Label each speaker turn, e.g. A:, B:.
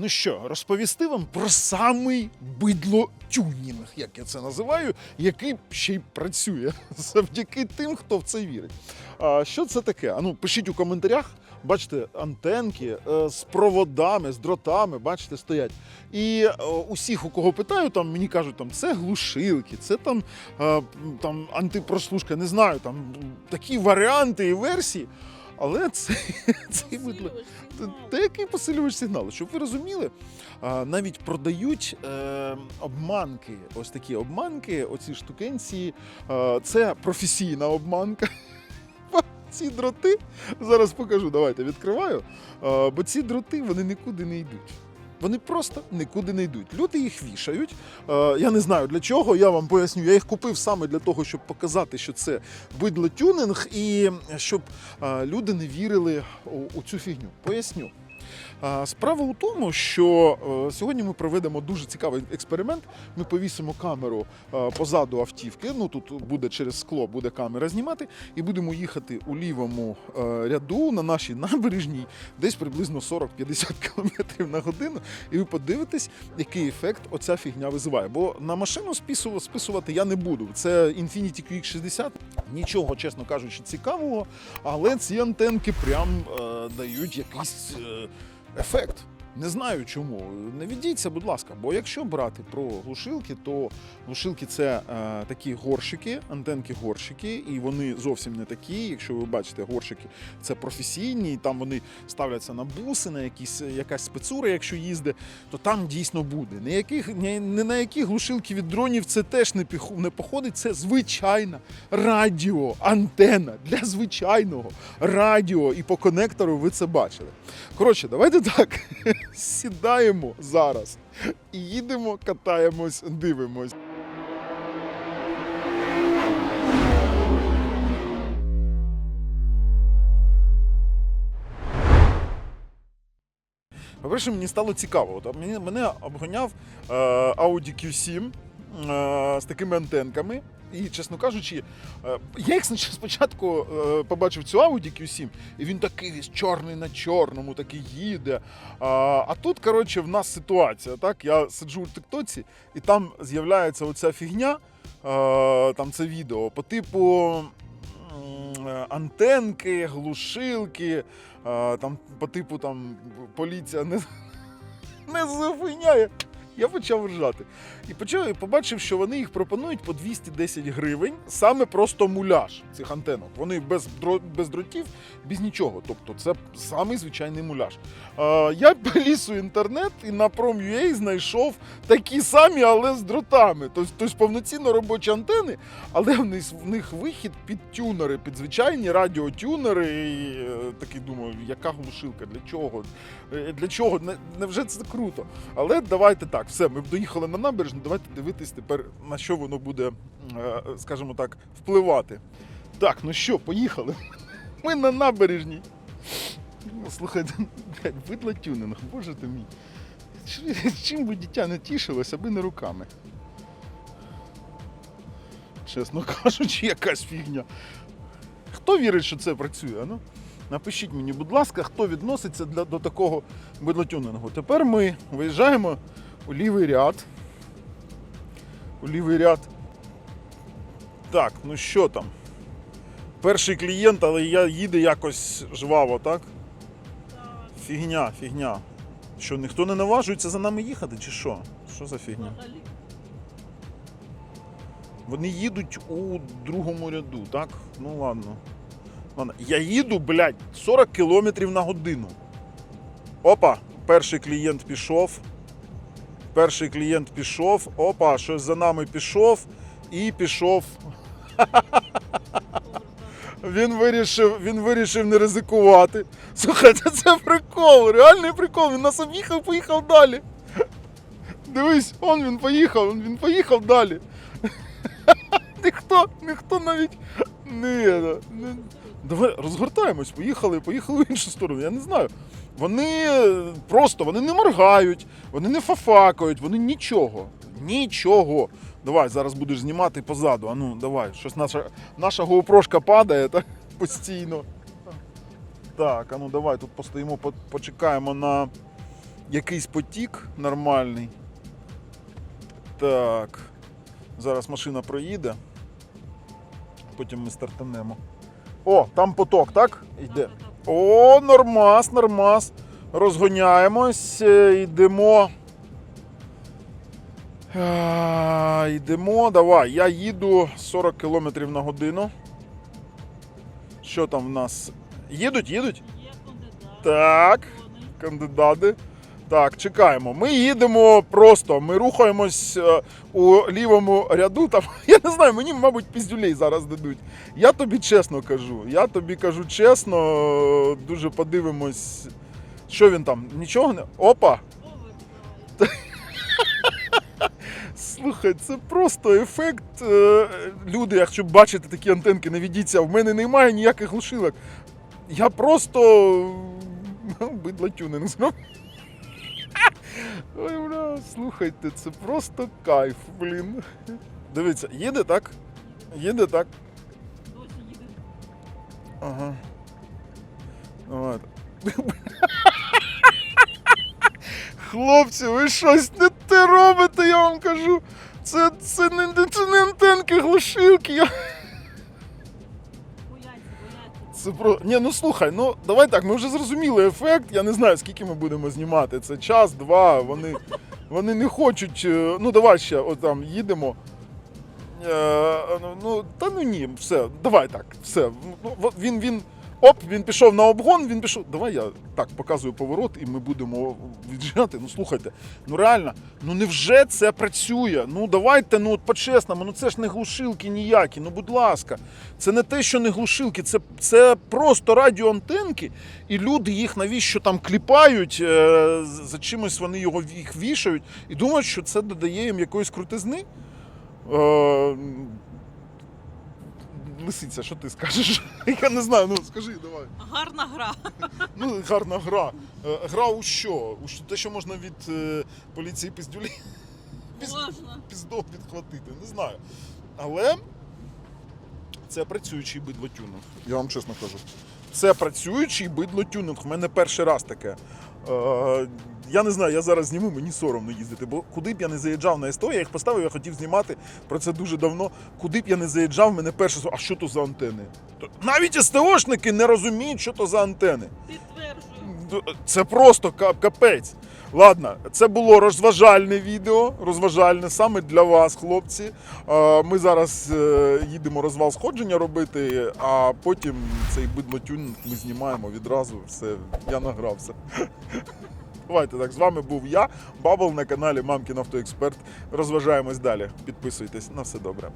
A: Ну що, розповісти вам про самий бидло-тюнінг, як я це називаю, який ще й працює завдяки тим, хто в це вірить. А що це таке? А ну пишіть у коментарях. Бачите, антенки е, з проводами, з дротами, бачите, стоять. І е, усіх, у кого питаю, там мені кажуть, там це глушилки, це там, е, там антипрослушка, не знаю, там такі варіанти і версії. Але це, це бидло. Та який посилювач сигналу? Щоб ви розуміли, навіть продають е, обманки. Ось такі обманки, оці штукенці. Це професійна обманка. Ці дроти зараз покажу. Давайте відкриваю. Бо ці дроти вони нікуди не йдуть. Вони просто нікуди не йдуть. Люди їх вішають. Е, я не знаю для чого. Я вам поясню. Я їх купив саме для того, щоб показати, що це бидлотюнинг, і щоб е, люди не вірили у цю фігню. Поясню. Справа у тому, що е, сьогодні ми проведемо дуже цікавий експеримент. Ми повісимо камеру е, позаду автівки. Ну тут буде через скло, буде камера знімати, і будемо їхати у лівому е, ряду на нашій набережній, десь приблизно 40-50 км на годину. І ви подивитесь, який ефект оця фігня визиває. Бо на машину спису- списувати я не буду. Це Infiniti QX60. Нічого, чесно кажучи, цікавого, але ці антенки прям е, дають якийсь. Е, ефект. Не знаю чому. Не відійдіться, будь ласка. Бо якщо брати про глушилки, то глушилки це е, такі горщики, антенки горщики, і вони зовсім не такі. Якщо ви бачите, горщики це професійні, і там вони ставляться на буси, на якісь якась спецура, якщо їздить, то там дійсно буде. Не, яких, не, не на які глушилки від дронів це теж не, піху, не походить. Це звичайна радіо, антена для звичайного радіо. І по конектору ви це бачили. Коротше, давайте так. Сідаємо зараз і їдемо, катаємось, дивимось. По-перше, мені стало цікаво. От мене обганяв е, Audi Q7 е, з такими антенками. І, чесно кажучи, е, я їх спочатку е, побачив цю Audi Q7, і він такий весь чорний на чорному, такий їде. А, тут, коротше, в нас ситуація. Так? Я сиджу у Тиктоці, і там з'являється оця фігня, е, там це відео по типу антенки, глушилки, там по типу там поліція не, не зупиняє. Я почав ржати. І почав, і побачив, що вони їх пропонують по 210 гривень, саме просто муляж цих антенок. Вони без, без дротів, без нічого. Тобто це самий звичайний муляж. Е, я поліз у інтернет і на Prom.ua знайшов такі самі, але з дротами. Тобто, тобто повноцінно робочі антени, але в них, вихід під тюнери, під звичайні радіотюнери. І е, такий думаю, яка глушилка, для чого? Е, Для чого? Не- Невже це круто? Але давайте так, все, ми доїхали на набережну, давайте дивитись тепер, на що воно буде, е, скажімо так, впливати. Так, ну що, поїхали. Ми на набережній. Ну, Слухайте, видла тюнинг, боже ти мій. Чим би дитя не тішилось, аби не руками. Чесно кажучи, якась фігня. Хто вірить, що це працює? Ну? Напишіть мені, будь ласка, хто відноситься для, до такого бидлотюнингу. Тепер ми виїжджаємо у лівий ряд. У лівий ряд. Так, ну що там? Перший клієнт, але я їде якось жваво, так? Фігня, фігня. Що, ніхто не наважується за нами їхати, чи що? Що за фігня? Вони їдуть у другому ряду, так? Ну ладно. Ладно. Я їду, блядь, 40 км на годину. Опа, перший клієнт пішов. Перший клієнт пішов. Опа, щось за нами пішов і пішов. Він вирішив, він вирішив не ризикувати. Слухайте, це прикол, реальний прикол. Він нас об'їхав, поїхав далі. Дивись, он він поїхав, він поїхав далі. Ніхто, ніхто навіть не. Давай розгортаємось, поїхали, поїхали в іншу сторону. Я не знаю. Вони просто вони не моргають, вони не фафакають, вони нічого. Нічого. Давай, зараз будеш знімати позаду. А ну, давай, щось наша, наша GoPro падає так, постійно. Так, а ну давай тут постоїмо, почекаємо на якийсь потік нормальний. Так. Зараз машина проїде. Потім ми стартанемо. О, там поток, так? Йде. О, нормас, нормас. Розгоняємось, е, йдемо. Йдемо, давай. Я їду 40 км на годину. Що там в нас? Їдуть, їдуть?
B: Є кандидат.
A: Так, кандидати. Так, чекаємо. Ми їдемо просто. Ми рухаємось е, у лівому ряду. Там, я не знаю, мені, мабуть, піздюлей зараз дадуть. Я тобі чесно кажу. Я тобі кажу чесно, дуже подивимось. Що він там? Нічого не. Опа! Слухай, це просто ефект. е, Люди, якщо бачите такі антенки, не ведіться, в мене немає ніяких глушилок. Я просто ну, бидло тюнинг зробив. Ой, бля, слухайте, це просто кайф, блін. Дивіться, їде так? Їде так.
B: Досі їде.
A: Ага. От. Хлопці, ви щось не те робите, я вам кажу. Це, це, не, це не антенки, глушилки. Я... Це про. Ні, ну слухай, ну давай так, ми вже зрозуміли ефект. Я не знаю, скільки ми будемо знімати. Це час, два. Вони, вони не хочуть. е, Ну, давай ще, от там їдемо. Е, ну, та ну ні, все, давай так, все. Ну, він, він, оп, він пішов на обгон, він пішов. Давай я так показую поворот, і ми будемо віджати. Ну слухайте, ну реально, ну невже це працює? Ну давайте, ну от по-чесному, ну це ж не глушилки ніякі, ну будь ласка. Це не те, що не глушилки, це, це просто радіоантенки, і люди їх навіщо там кліпають, е, за чимось вони його їх вішають і думають, що це додає їм якоїсь крутизни. Е, Лисиця, що ти скажеш? Я не знаю, ну скажи, давай.
B: Гарна гра.
A: Ну, гарна гра. Е, Гра у що? У що- те, що можна від е, поліції піздюлі Піз-
B: Можна.
A: піздов відхватити, не знаю. Але це працюючий бидлотюнинг, я вам чесно кажу. Це працюючий бидлотюнинг. У мене перший раз таке. Е, я не знаю, я зараз зніму, мені соромно їздити, бо куди б я не заїжджав на СТО, я їх поставив, я хотів знімати про це дуже давно. Куди б я не заїжджав, мене перше, а що то за антени? Навіть СТОшники не розуміють, що то за антени.
B: Підтверджую.
A: Це просто капець. Ладно, це було розважальне відео, розважальне саме для вас, хлопці. Ми зараз е, їдемо розвал сходження робити, а потім цей бидлотюнінг ми знімаємо відразу. Все, я награвся. Давайте так, з вами був я, Бабл на каналі Мамкін Автоексперт. Розважаємось далі. Підписуйтесь на все добре.